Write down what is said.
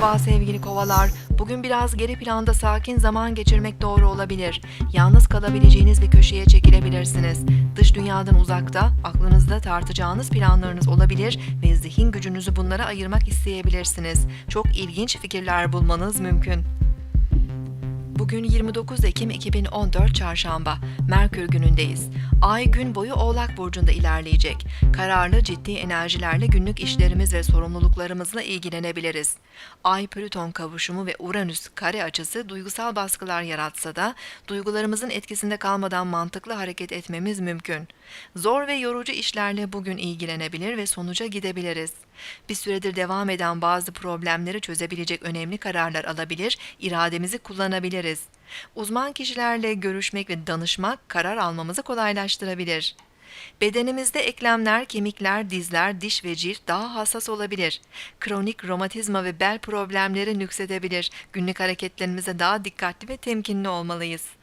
Merhaba sevgili kovalar. Bugün biraz geri planda sakin zaman geçirmek doğru olabilir. Yalnız kalabileceğiniz bir köşeye çekilebilirsiniz. Dış dünyadan uzakta, aklınızda tartacağınız planlarınız olabilir ve zihin gücünüzü bunlara ayırmak isteyebilirsiniz. Çok ilginç fikirler bulmanız mümkün. Bugün 29 Ekim 2014 Çarşamba. Merkür günündeyiz. Ay gün boyu Oğlak burcunda ilerleyecek. Kararlı, ciddi enerjilerle günlük işlerimiz ve sorumluluklarımızla ilgilenebiliriz. Ay Plüton kavuşumu ve Uranüs kare açısı duygusal baskılar yaratsa da duygularımızın etkisinde kalmadan mantıklı hareket etmemiz mümkün. Zor ve yorucu işlerle bugün ilgilenebilir ve sonuca gidebiliriz. Bir süredir devam eden bazı problemleri çözebilecek önemli kararlar alabilir, irademizi kullanabiliriz. Uzman kişilerle görüşmek ve danışmak karar almamızı kolaylaştırabilir. Bedenimizde eklemler, kemikler, dizler, diş ve cilt daha hassas olabilir. Kronik romatizma ve bel problemleri nüksedebilir. Günlük hareketlerimize daha dikkatli ve temkinli olmalıyız.